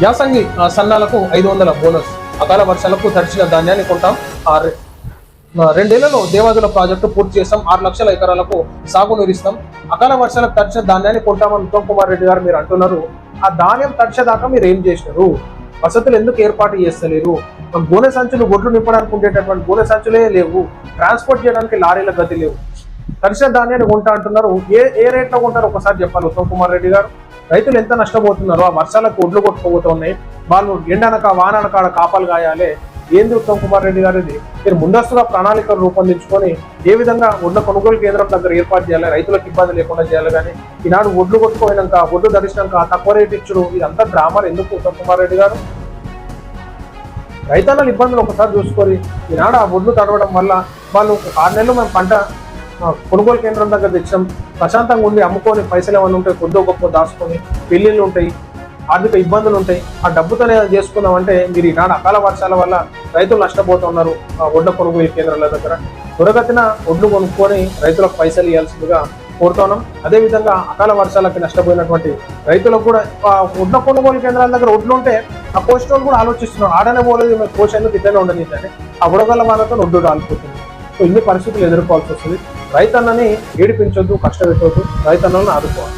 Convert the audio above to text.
యాసంగి ఆ, సన్నాలకు ఐదు వందల బోనస్. అకాల వర్షాలకు తడిచిన ధాన్యాన్ని కొంటాం. ఆ రెండేళ్ళలో దేవాదుల ప్రాజెక్టు పూర్తి చేస్తాం. ఆరు లక్షల ఎకరాలకు సాగునీరిస్తాం అకాల వర్షాలకు తడిచిన ధాన్యాన్ని కొంటామని ఉత్తమ్ కుమార్ రెడ్డి గారు మీరు అంటున్నారు. ఆ ధాన్యం తడిచేదాకా మీరు ఏం చేసినారు? వసతులు ఎందుకు ఏర్పాటు చేస్తలేరు? గోనె సంచులు ఒడ్లు నింపడానికి ఉండేటటువంటి గోనె సంచులే లేవు. ట్రాన్స్పోర్ట్ చేయడానికి లారీల గది లేవు. తడిచిన ధాన్యాన్ని కొంటా అంటున్నారు. ఏ ఏ రేట్లో కొంటారు? ఒకసారి చెప్పాలి ఉత్తమ్ కుమార్ రెడ్డి గారు. రైతులు ఎంత నష్టపోతున్నారో ఆ వర్షాలకు ఒడ్లు కొట్టుకుపోతున్నాయి. వాళ్ళు ఎండనక వాననక కాపాలు కాయాలి. ఏంది ఉత్తమ్ కుమార్ రెడ్డి గారిది మీరు ముందస్తుగా ప్రణాళికలు రూపొందించుకొని ఏ విధంగా ఒడ్ల కొనుగోలు కేంద్రం దగ్గర ఏర్పాటు చేయాలి రైతులకు ఇబ్బంది లేకుండా చేయాలి కానీ ఈనాడు ఒడ్లు కొట్టుకోయినాక ఒడ్లు ధరించినాక తక్కువ రేటు ఇచ్చుడు ఇదంతా డ్రామాలు ఎందుకు ఉత్తమ్ కుమార్ రెడ్డి గారు? రైతన్నల ఇబ్బందులు ఒకసారి చూసుకొని ఈనాడు ఆ ఒడ్లు తడవడం వల్ల వాళ్ళు ఆరు నెలలు మేము పంట కొనుగోలు కేంద్రం దగ్గర తెచ్చాం ప్రశాంతంగా ఉండి అమ్ముకొని పైసలు ఏమైనా ఉంటాయి కొద్దో గొప్ప దాచుకొని పెళ్ళిళ్ళు ఉంటాయి ఆర్థిక ఇబ్బందులు ఉంటాయి. ఆ డబ్బుతోనే చేసుకుందాం అంటే మీరు ఈనాడు అకాల వర్షాల వల్ల రైతులు నష్టపోతున్నారు ఆ ఒడ్ల కొనుగోలు కేంద్రాల దగ్గర. త్వరగతిన ఒడ్లు కొనుక్కొని రైతులకు పైసలు ఇవ్వాల్సిందిగా కోరుతున్నాం అదేవిధంగా అకాల వర్షాలకి నష్టపోయినటువంటి రైతులకు కూడా ఆ ఒడ్ల కొనుగోలు కేంద్రాల దగ్గర ఒడ్లు ఉంటే ఆ పోస్ట్ కూడా ఆలోచిస్తున్నారు. ఆడనే పోలేదు మేము కోచ్ ఉండదు ఇద్దరే ఉండనిద్దని ఆ ఉడగల వాళ్ళతో ఒడ్డు రాలిపోతుంది. సో ఇన్ని పరిస్థితులు ఎదుర్కోవాల్సి వస్తుంది? రైతన్నని ఏడిపించొద్దు కష్టపెట్టవద్దు రైతన్నలను ఆదుకోవాలి.